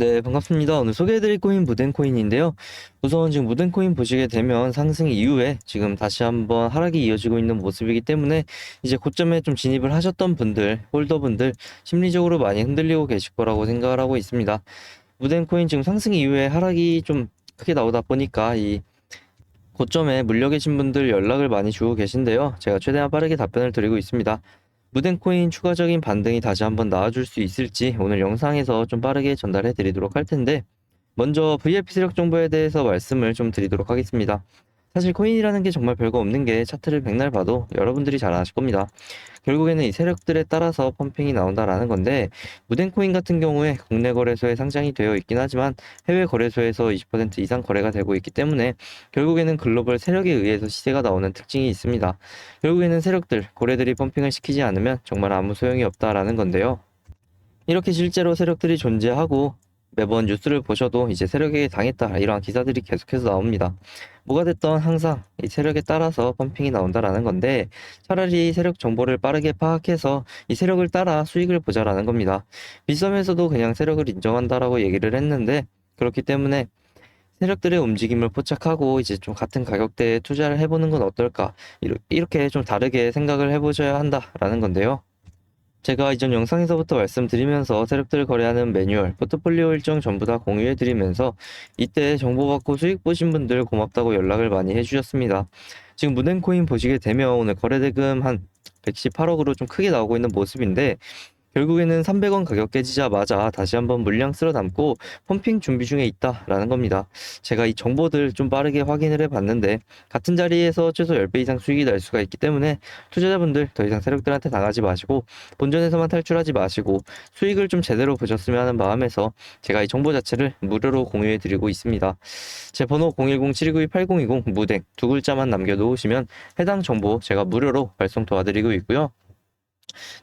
네, 반갑습니다. 오늘 소개해드릴 코인 무덴코인인데요. 우선 지금 무덴코인 보시게 되면 상승 이후에 지금 다시 한번 하락이 이어지고 있는 모습이기 때문에 이제 고점에 좀 진입을 하셨던 분들, 홀더분들 심리적으로 많이 흔들리고 계실 거라고 생각을 하고 있습니다. 무덴코인 지금 상승 이후에 하락이 좀 크게 나오다 보니까 이 고점에 물려 계신 분들 연락을 많이 주고 계신데요. 제가 최대한 빠르게 답변을 드리고 있습니다. 무덴코인 추가적인 반등이 다시 한번 나와줄 수 있을지 오늘 영상에서 좀 빠르게 전달해 드리도록 할 텐데 먼저 VIP 세력 정보에 대해서 말씀을 좀 드리도록 하겠습니다. 사실 코인이라는 게 정말 별거 없는 게 차트를 백날 봐도 여러분들이 잘 아실 겁니다. 결국에는 이 세력들에 따라서 펌핑이 나온다라는 건데 무덴코인 같은 경우에 국내 거래소에 상장이 되어 있긴 하지만 해외 거래소에서 20% 이상 거래가 되고 있기 때문에 결국에는 글로벌 세력에 의해서 시세가 나오는 특징이 있습니다. 결국에는 세력들, 고래들이 펌핑을 시키지 않으면 정말 아무 소용이 없다라는 건데요. 이렇게 실제로 세력들이 존재하고 매번 뉴스를 보셔도 이제 세력에게 당했다 이러한 기사들이 계속해서 나옵니다. 뭐가 됐던 항상 이 세력에 따라서 펌핑이 나온다라는 건데 차라리 세력 정보를 빠르게 파악해서 이 세력을 따라 수익을 보자라는 겁니다. 빗썸에서도 그냥 세력을 인정한다라고 얘기를 했는데 그렇기 때문에 세력들의 움직임을 포착하고 이제 좀 같은 가격대에 투자를 해보는 건 어떨까 이렇게 좀 다르게 생각을 해보셔야 한다라는 건데요. 제가 이전 영상에서부터 말씀드리면서 세력들 거래하는 매뉴얼, 포트폴리오 일정 전부 다 공유해드리면서 이때 정보 받고 수익 보신 분들 고맙다고 연락을 많이 해주셨습니다. 지금 무덴코인 보시게 되면 오늘 거래대금 한 118억으로 좀 크게 나오고 있는 모습인데 결국에는 300원 가격 깨지자마자 다시 한번 물량 쓸어 담고 펌핑 준비 중에 있다라는 겁니다. 제가 이 정보들 좀 빠르게 확인을 해봤는데 같은 자리에서 최소 10배 이상 수익이 날 수가 있기 때문에 투자자분들 더 이상 세력들한테 당하지 마시고 본전에서만 탈출하지 마시고 수익을 좀 제대로 보셨으면 하는 마음에서 제가 이 정보 자체를 무료로 공유해 드리고 있습니다. 제 번호 010-7292-8020 무댕 두 글자만 남겨놓으시면 해당 정보 제가 무료로 발송 도와드리고 있고요.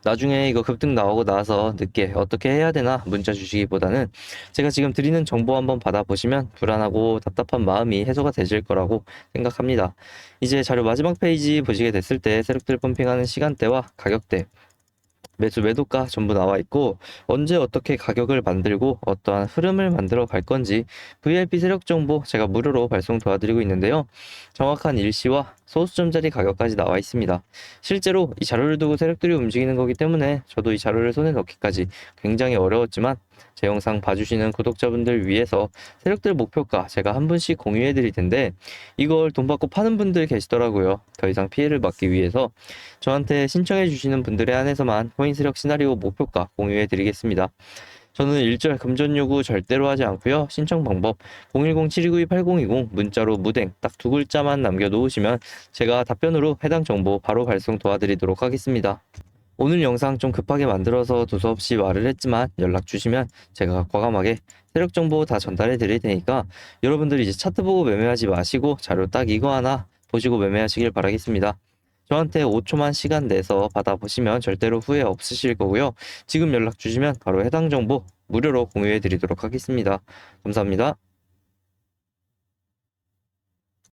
나중에 이거 급등 나오고 나서 늦게 어떻게 해야 되나 문자 주시기보다는 제가 지금 드리는 정보 한번 받아보시면 불안하고 답답한 마음이 해소가 되실 거라고 생각합니다. 이제 자료 마지막 페이지 보시게 됐을 때 세력들 펌핑하는 시간대와 가격대 매수 매도가 전부 나와 있고 언제 어떻게 가격을 만들고 어떠한 흐름을 만들어 갈 건지 VIP 세력 정보 제가 무료로 발송 도와드리고 있는데요. 정확한 일시와 소수점짜리 가격까지 나와 있습니다. 실제로 이 자료를 두고 세력들이 움직이는 거기 때문에 저도 이 자료를 손에 넣기까지 굉장히 어려웠지만 제 영상 봐주시는 구독자분들 위해서 세력들 목표가 제가 한 분씩 공유해 드릴 텐데 이걸 돈 받고 파는 분들 계시더라고요. 더 이상 피해를 막기 위해서 저한테 신청해 주시는 분들에 한해서만 코인 세력 시나리오 목표가 공유해 드리겠습니다. 저는 일절 금전 요구 절대로 하지 않고요. 신청 방법 010-7292-8020 문자로 무댕 딱 두 글자만 남겨놓으시면 제가 답변으로 해당 정보 바로 발송 도와드리도록 하겠습니다. 오늘 영상 좀 급하게 만들어서 두서없이 말을 했지만 연락 주시면 제가 과감하게 세력 정보 다 전달해 드릴 테니까 여러분들이 이제 차트 보고 매매하지 마시고 자료 딱 이거 하나 보시고 매매하시길 바라겠습니다. 저한테 5초만 시간 내서 받아보시면 절대로 후회 없으실 거고요. 지금 연락 주시면 바로 해당 정보 무료로 공유해 드리도록 하겠습니다. 감사합니다.